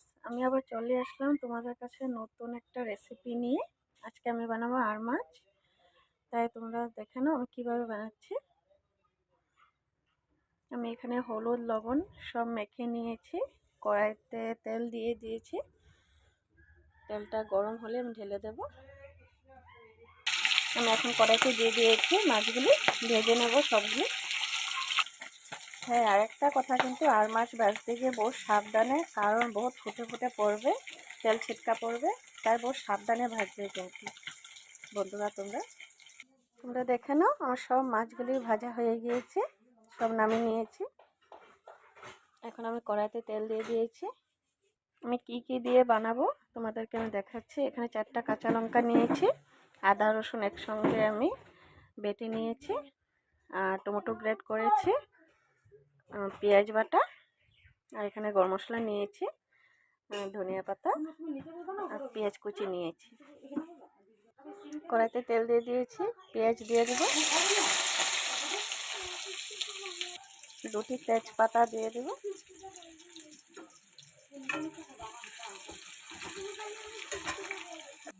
Friends আমি আবার চলে আসলাম তোমাদের কাছে নতুন একটা রেসিপি নিয়ে। আজকে আমি বানাবো আর মাছ। তাই তোমরা দেখে নাও আমি কীভাবে বানাচ্ছি। আমি এখানে হলুদ, লবণ সব মেখে নিয়েছি। কড়াইতে তেল দিয়ে দিয়েছি। তেলটা গরম হলে আমি ঢেলে দেব। আমি এখন কড়াইতে দিয়ে দিয়েছি মাছগুলি। ভেজে নেব সবগুলি। হ্যাঁ আরেকটা কথা কিন্তু আর মাছ ভাজতে গিয়ে বহু সাবধানে, কারণ বহুত ফুটে ফুটে পড়বে, তেল ছিটকা পড়বে, তাই বহু সাবধানে ভাজবে কিন্তু। বন্ধুরা, তোমরা? তোমরা দেখে নাও, আমার সব মাছগুলি ভাজা হয়ে গিয়েছে, সব নামিয়ে নিয়েছি। এখন আমি কড়াইতে তেল দিয়ে দিয়েছি। আমি কি কি দিয়ে বানাবো তোমাদেরকে আমি দেখাচ্ছি। এখানে চারটা কাঁচা লঙ্কা নিয়েছি, আদা, রসুন একসঙ্গে আমি বেটে নিয়েছি, আর টমেটো গ্রেড করেছি। পেঁয়াজ বাটা আর এখানে গরম মশলা নিয়েছি ধনিয়া পাতা আর পেঁয়াজ কুচি নিয়েছি। কড়াইতে তেল দিয়ে দিয়েছি, পেঁয়াজ দিয়ে দেবো। দুটি তেজপাতা দিয়ে দেব।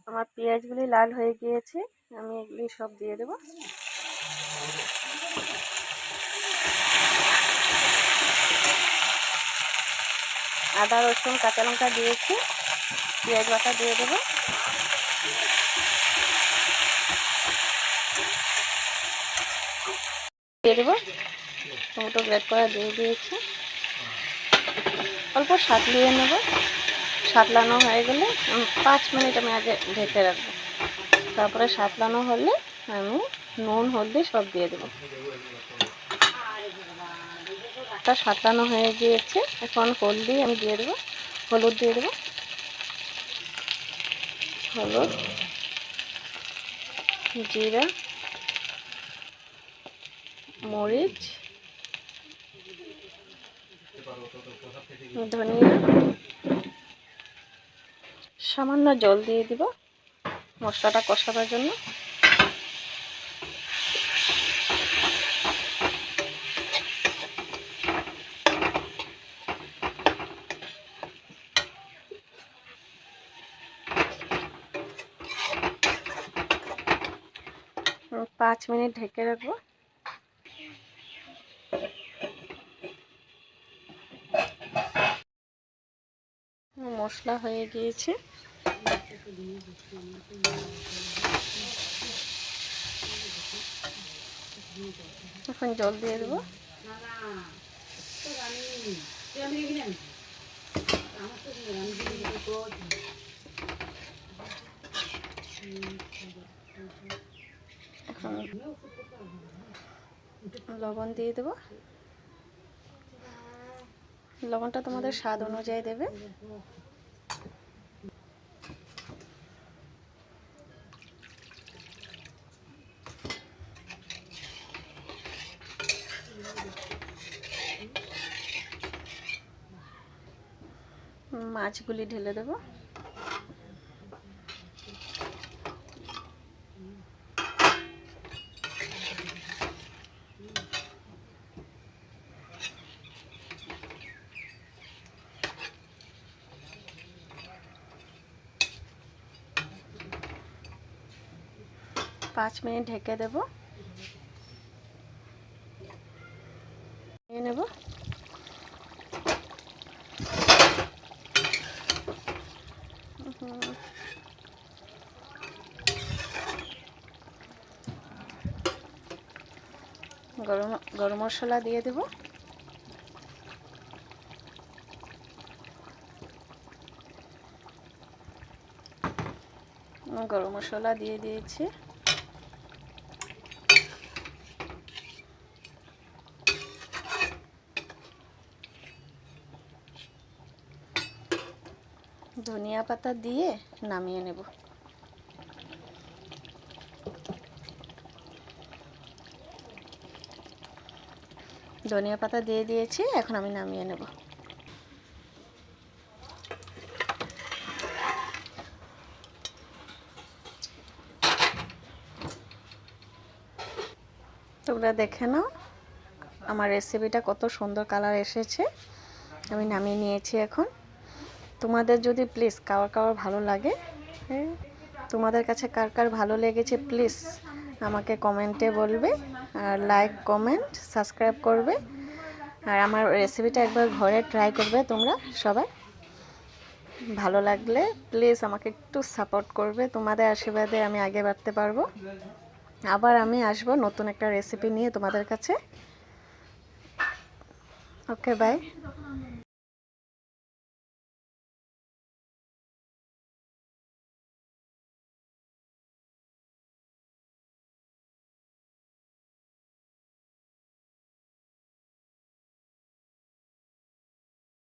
আমার পেঁয়াজগুলি লাল হয়ে গিয়েছে, আমি এগুলি সব দিয়ে দেবো। আদা, রসুন, কাঁচা লঙ্কা দিয়েছি, পেঁয়াজ বাটা দিয়ে দেবো। দিয়ে দেবো। টমেটো গ্রেড করা দিয়ে দিয়েছি। অল্প সাতলিয়ে নেব। সাতলানো হয়ে গেলে পাঁচ মিনিট আমি আগে ঢেকে রাখব। তারপরে সাতলানো হলে আমি নুন, হলদি সব দিয়ে দেবো। তা সাতলানো হয়ে গিয়েছে। এখন হলদি আমি দিয়ে দেবো। হলুদ দিয়ে দেবো। হলুদ, জিরা, মরিচ, ধনিয়া। সামান্য জল দিয়ে দিব মশলাটা কষাবার জন্য। পাঁচ মিনিট ঢেকে রাখব। মশলা হয়ে গিয়েছে। এখন জল দিয়ে দেবো। লবণ দিয়ে দেবো। লবণটা তোমাদের স্বাদ অনুযায়ী দেবে। মাছগুলি ঢেলে দেবো। পাঁচ মিনিট ঢেকে দেব। নিয়ে নেব। গরম গরম মশলা দিয়ে দেব। গরম মশলা দিয়ে দিয়েছি। ধনিয়া পাতা দিয়ে নামিয়ে নেব। ধনিয়া পাতা দিয়ে দিয়েছি, এখন আমি নামিয়ে নেব। তোমরা দেখে নাও, আমার রেসিপিটা কত সুন্দর কালার এসেছে। আমি নামিয়ে নিয়েছি এখন। তোমাদের যদি প্লিজ কার কার ভালো লাগে হ্যাঁ? তোমাদের কাছে কার কার ভালো লেগেছে প্লিজ আমাকে কমেন্টে বলবে আর লাইক কমেন্ট সাবস্ক্রাইব করবে। আর আমার রেসিপিটা একবার ঘরে ট্রাই করবে তোমরা সবাই। ভালো লাগলে প্লিজ আমাকে একটু সাপোর্ট করবে, তোমাদের আশীর্বাদে আমি আগে বাড়তে পারব। আবার আমি আসব নতুন একটা রেসিপি নিয়ে তোমাদের কাছে। Okay bye